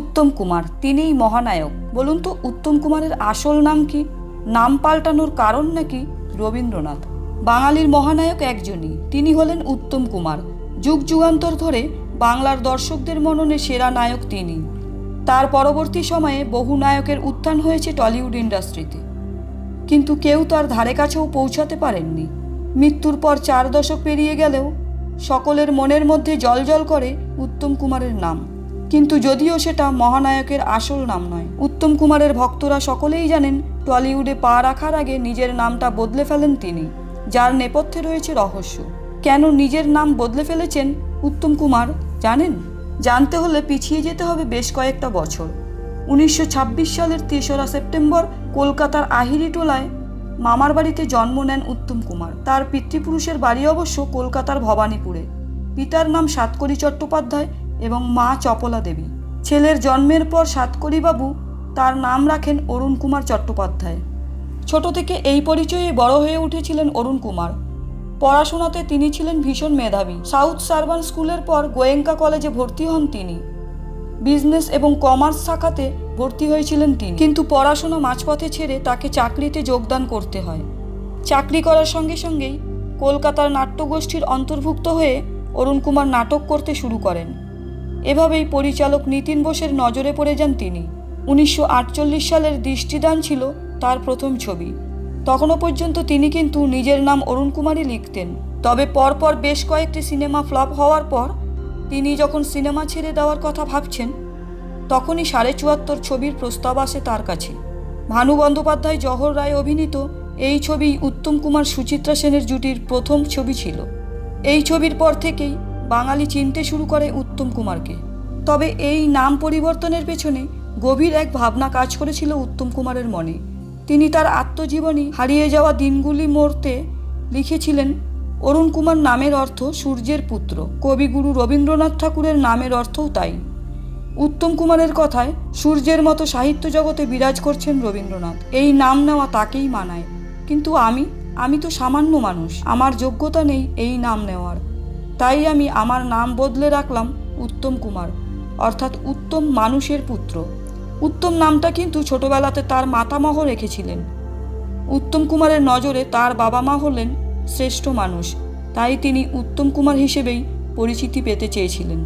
উত্তম কুমার, তিনিই মহানায়ক। বলুন তো, উত্তম কুমারের আসল নাম কি? নাম পাল্টানোর কারণ নাকি রবীন্দ্রনাথ? বাঙালির মহানায়ক একজনই, তিনি হলেন উত্তম কুমার। যুগ যুগান্তর ধরে বাংলার দর্শকদের মননে সেরা নায়ক তিনি। তার পরবর্তী সময়ে বহু নায়কের উত্থান হয়েছে টলিউড ইন্ডাস্ট্রিতে। কিন্তু কেউ তার ধারে কাছেও পৌঁছাতে পারেননি। মৃত্যুর পর চার দশক পেরিয়ে গেলেও সকলের মনের মধ্যে জলজল করে উত্তম কুমারের নাম। কিন্তু যদিও সেটা মহানায়কের আসল নাম নয়। উত্তম কুমারের ভক্তরা সকলেই জানেন, টলিউডে পা রাখার আগে নিজের নামটা বদলে ফেলেন তিনি, যার নেপথ্যে রয়েছে রহস্য। কেন নিজের নাম বদলে ফেলেছেন উত্তম কুমার, জানেন? জানতে হলে পিছিয়ে যেতে হবে বেশ কয়েকটা বছর। উনিশশো ছাব্বিশ সালের তেসরা সেপ্টেম্বর কলকাতার আহিরি টোলায় মামার বাড়িতে জন্ম নেন উত্তম কুমার। তার পিতৃপুরুষের বাড়ি অবশ্য কলকাতার ভবানীপুরে। পিতার নাম সাতকরি চট্টোপাধ্যায় এবং মা চপলা দেবী। ছেলের জন্মের পর সাতকরিবাবু তার নাম রাখেন অরুণ কুমার চট্টোপাধ্যায়। ছোট থেকে এই পরিচয়ে বড় হয়ে উঠেছিলেন অরুণ কুমার। পড়াশোনাতে তিনি ছিলেন ভীষণ মেধাবী। সাউথ সার্বান স্কুলের পর গোয়েঙ্কা কলেজে ভর্তি হন তিনি। বিজনেস এবং কমার্স শাখাতে ভর্তি হয়েছিলেন তিনি। কিন্তু পড়াশোনা মাঝপথে ছেড়ে তাকে চাকরিতে যোগদান করতে হয়। চাকরি করার সঙ্গে সঙ্গেই কলকাতার নাট্যগোষ্ঠীর অন্তর্ভুক্ত হয়ে অরুণ কুমার নাটক করতে শুরু করেন। এভাবেই পরিচালক নিতিন বোসের নজরে পড়ে যান তিনি। উনিশশো আটচল্লিশ সালের দৃষ্টিদান ছিল তার প্রথম ছবি। তখনও পর্যন্ত তিনি কিন্তু নিজের নাম অরুণ কুমারই লিখতেন। তবে পরপর বেশ কয়েকটি সিনেমা ফ্লপ হওয়ার পর তিনি যখন সিনেমা ছেড়ে দেওয়ার কথা ভাবছেন, তখনই সাড়ে চুয়াত্তর ছবির প্রস্তাব আসে তার কাছে। ভানু বন্দ্যোপাধ্যায় জহর রায় অভিনীত এই ছবি উত্তম কুমার সুচিত্রা সেনের জুটির প্রথম ছবি ছিল। এই ছবির পর থেকেই বাঙালি চিনতে শুরু করে উত্তম কুমারকে। তবে এই নাম পরিবর্তনের পেছনে গভীর এক ভাবনা কাজ করেছিল উত্তম কুমারের মনে। তিনি তার আত্মজীবনী হারিয়ে যাওয়া দিনগুলি মরতে লিখেছিলেন, অরুণ কুমার নামের অর্থ সূর্যের পুত্র। কবিগুরু রবীন্দ্রনাথ ঠাকুরের নামের অর্থও তাই। উত্তম কুমারের কথায় সূর্যের মতো সাহিত্য জগতে বিরাজ করছেন রবীন্দ্রনাথ। এই নাম নেওয়া তাকেই মানায়। কিন্তু আমি আমি তো সামান্য মানুষ। আমার যোগ্যতা নেই এই নাম নেওয়ার। তাই আমি আমার নাম বদলে রাখলাম উত্তম কুমার, অর্থাৎ উত্তম মানুষের পুত্র। উত্তম নামটা কিন্তু ছোটবেলাতে তার মাতামহ রেখেছিলেন। উত্তম কুমারের নজরে তার বাবা মা হলেন শ্রেষ্ঠ মানুষ, তাই তিনি উত্তম কুমার হিসেবেই পরিচিতি পেতে চেয়েছিলেন।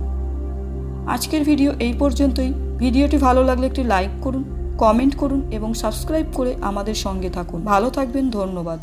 আজকের ভিডিও এই পর্যন্তই। ভিডিওটি ভালো লাগলে একটি লাইক করুন, কমেন্ট করুন এবং সাবস্ক্রাইব করে আমাদের সঙ্গে থাকুন। ভালো থাকবেন, ধন্যবাদ।